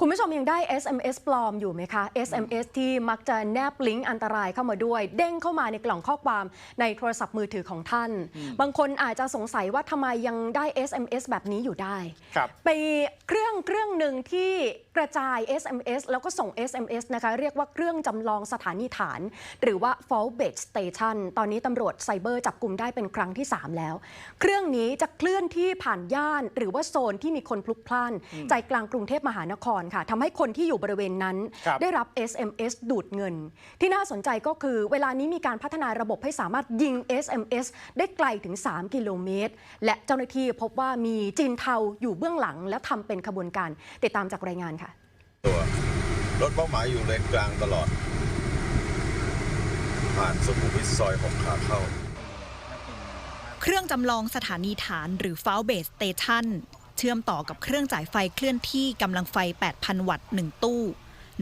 คุณผู้ชมยังได้ SMS ปลอมอยู่ไหมคะ SMS ที่มักจะแนบลิงก์อันตรายเข้ามาด้วย เด้งเข้ามาในกล่องข้อความในโทรศัพท์มือถือของท่าน บางคนอาจจะสงสัยว่าทำไมยังได้ SMS แบบนี้อยู่ได้ครับไปเครื่องเครื่องหนึ่งที่ กระจาย SMS แล้วก็ส่ง SMS นะคะเรียกว่าเครื่องจำลองสถานีฐาน หรือว่า fault based station ตอนนี้ตำรวจไซเบอร์จับกลุ่มได้เป็นครั้งที่ 3 แล้ว เครื่องนี้จะเคลื่อนที่ผ่านย่าน หรือว่าโซนที่มีคนพลุกพล่าน ใจกลางกรุงเทพมหานครค่ะทำให้คนที่อยู่บริเวณนั้นครับได้รับ SMS ดูดเงิน ที่น่าสนใจก็คือเวลานี้มีการพัฒนาระบบให้สามารถยิง SMS ได้ไกลถึง 3 กิโลเมตร และเจ้าหน้าที่พบว่ามีจีนเทาอยู่เบื้องหลัง และทำเป็นขบวนการติดตามจากรายงานค่ะ ตัว รถเป้าหมายอยู่เลนกลางตลอด ผ่านสุขุมวิทซอยหกขาเข้า เครื่องจำลองสถานีฐานหรือ f o u l Base Station เชื่อมต่อกับเครื่องจ่ายไฟเคลื่อนที่กำลังไฟ 8,000 วัตต์ 1 ตู้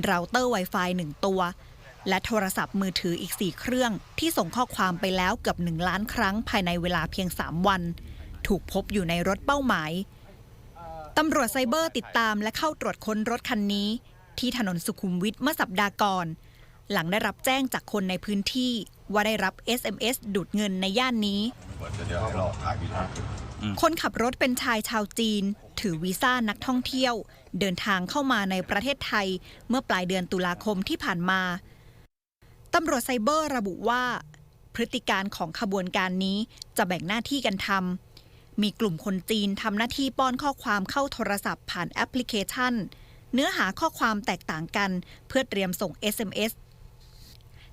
เราเตอร์ Wi-Fi 1 ตัว และโทรศัพท์มือถืออีก 4 เครื่อง ที่ส่งข้อความไปแล้วเกือบ 1 ล้านครั้งภายในเวลาเพียง 3 วัน ถูกพบอยู่ในรถเป้าหมาย ตำรวจไซเบอร์ติดตามและเข้าตรวจค้นรถคันนี้ ที่ถนนสุขุมวิทเมื่อสัปดาห์ก่อน หลังได้รับแจ้งจากคนในพื้นที่ว่าได้รับ SMS ดูดเงินในย่านนี้ คนขับรถเป็นชายชาวจีน ถือวีซ่านักท่องเที่ยว เดินทางเข้ามาในประเทศไทย เมื่อปลายเดือนตุลาคมที่ผ่านมาตำรวจไซเบอร์ระบุว่า พฤติการของขบวนการนี้จะแบ่งหน้าที่กันทำ มีกลุ่มคนจีนทำหน้าที่ป้อนข้อความเข้าโทรศัพท์ผ่านแอปพลิเคชัน เนื้อหาข้อความแตกต่างกัน เพื่อเตรียมส่ง SMS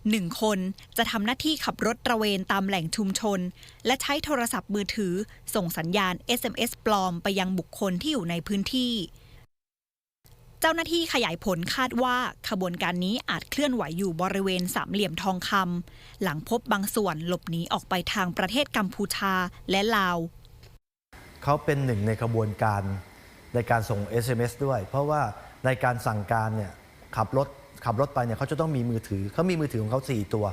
หนึ่งคนจะทำหน้าที่ขับรถตระเวนตามแหล่งชุมชน และใช้โทรศัพท์มือถือ ส่งสัญญาณ SMS ปลอมไปยังบุคคลที่อยู่ในพื้นที่ เจ้าหน้าที่ขยายผลคาดว่าขบวนการนี้อาจเคลื่อนไหวอยู่บริเวณสามเหลี่ยมทองคำหลังพบบางส่วนหลบหนีออกไปทางประเทศกัมพูชาและลาว เขาเป็นหนึ่งในขบวนการในการส่ง SMS ด้วย เพราะว่าในการสั่งการเนี่ยขับรถขับรถไปเนี่ยเขาจะต้องมีมือถือเขามีมือถือของเขา 4 ตัว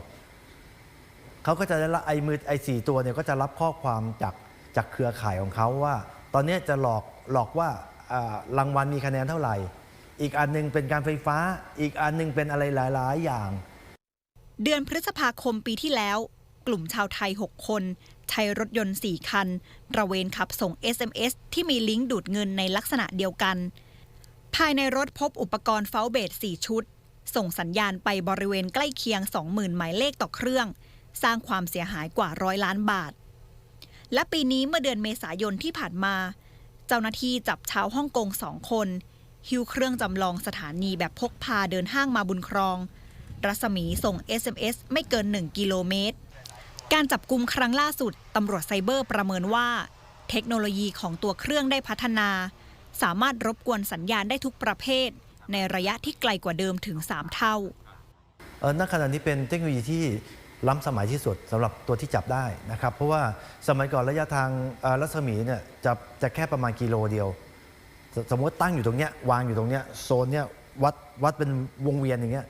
เขาก็จะได้รับไอ้มือไอ้สตัวเนี่ยก็จะรับข้อความจากจากเครือข่ายของเขาว่า ตอนนี้จะหลอกหลอกว่ารางวัลมีคะแนนเท่าไหร่ อีกอันหนึงเป็นการไฟฟ้า อีกอันหนึงเป็นอะไรหลาย ๆ อย่าง เดือนพฤษภาคมปีที่แล้ว กลุ่มชาวไทย 6 คน ใช้รถยนต์ 4 คันระเวนขับส่ง SMS ที่มีลิงก์ดูดเงินในลักษณะเดียวกัน ภายในรถพบอุปกรณ์เฟลเบส4ชุด ส่งสัญญาณไปบริเวณใกล้เคียง 20,000 หมายเลขต่อเครื่อง สร้างความเสียหายกว่าร้อยล้านบาท และปีนี้เมื่อเดือนเมษายนที่ผ่านมา เจ้าหน้าที่จับชาวฮ่องกงสองคนหิ้วเครื่องจำลองสถานีแบบพกพาเดินห้างมาบุญครอง รัศมีส่ง SMS ไม่เกิน 1 กิโลเมตร การจับกลุ่มครั้งล่าสุดตำรวจไซเบอร์ประเมินว่า เทคโนโลยีของตัวเครื่องได้พัฒนา สามารถรบกวนสัญญาณได้ทุกประเภท ในระยะที่ไกลกว่าเดิมถึง 3 เท่าเออณขณะนี้เป็นเทคโนโลยีที่ล้ำสมัยที่สุดสำหรับตัวที่จับได้นะครับ เพราะว่าสมัยก่อนระยะทางรัศมีเนี่ยจะจะแค่ประมาณกิโลเดียวสสมมติตั้งอยู่ตรงเนี้ยวางอยู่ตรงเนี้ยโซนเนี้ยวัดวัดเป็นวงเวียนอย่างเงี้ย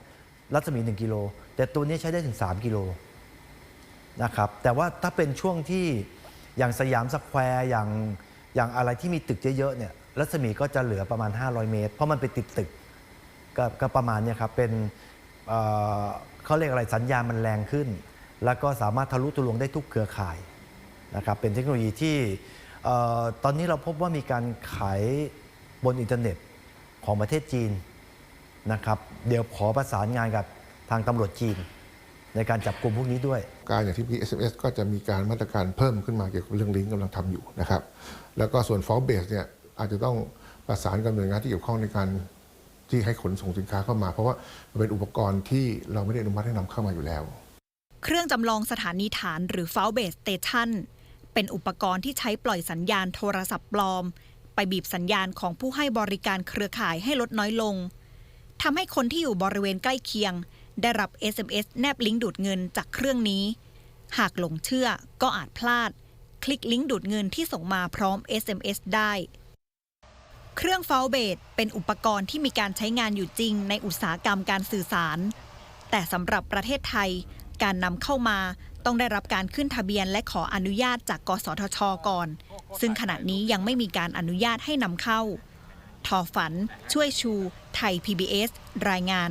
รัศมี 1 กิโล แต่ตัวนี้ใช้ได้ถึง 3 กิโล นะครับแต่ว่าถ้าเป็นช่วงที่อย่างสยามสแควร์อย่างอย่างอะไรที่มีตึกเยอะๆเนี่ยรัศมีก็จะเหลือประมาณ 500 เมตร เพราะมันไปติดตึกกก็ประมาณเนี่ยครับเป็นเเขาเรียกอะไรสัญญาณมันแรงขึ้น แล้วก็สามารถทะลุทะลวงได้ทุกเครือข่ายนะครับเป็นเทคโนโลยีที่ตอนนี้เราพบว่ามีการขายบนอินเทอร์เน็ตของประเทศจีนนะครับเดี๋ยวขอประสานงานกับทางตำรวจจีน ในการจับกลุ่มพวกนี้ด้วย การอย่างที่พี่ SMS ก็จะมีการมาตรการเพิ่มขึ้นมาเกี่ยวกับเรื่องลิงก์กำลังทำอยู่นะครับแล้วก็ส่วน fall base เนี่ยอาจจะต้องประสานกับหน่วยงานที่เกี่ยวข้องในการที่ให้ขนส่งสินค้าเข้ามา เพราะว่ามันเป็นอุปกรณ์ที่เราไม่ได้อนุมัติให้นำเข้ามาอยู่แล้ว เครื่องจำลองสถานีฐานหรือ f o u l Base Station เป็นอุปกรณ์ที่ใช้ปล่อยสัญญาณโทรศัพท์ปลอม ไปบีบสัญญาณของผู้ให้บริการเครือข่ายให้ลดน้อยลงทำให้คนที่อยู่บริเวณใกล้เคียง ได้รับ SMS แนบลิงก์ดูดเงินจากเครื่องนี้ หากหลงเชื่อก็อาจพลาด คลิกลิงก์ดูดเงินที่ส่งมาพร้อม SMS ได้ เครื่อง f o u l Base เป็นอุปกรณ์ที่มีการใช้งานอยู่จริงในอุตสาหกรรมการสื่อสาร แต่สำหรับประเทศไทย การนำเข้ามาต้องได้รับการขึ้นทะเบียนและขออนุญาตจากกสทช ก่อน ซึ่งขณะนี้ยังไม่มีการอนุญาตให้นำเข้า ทอฝัน ช่วยชู ไทย PBS รายงาน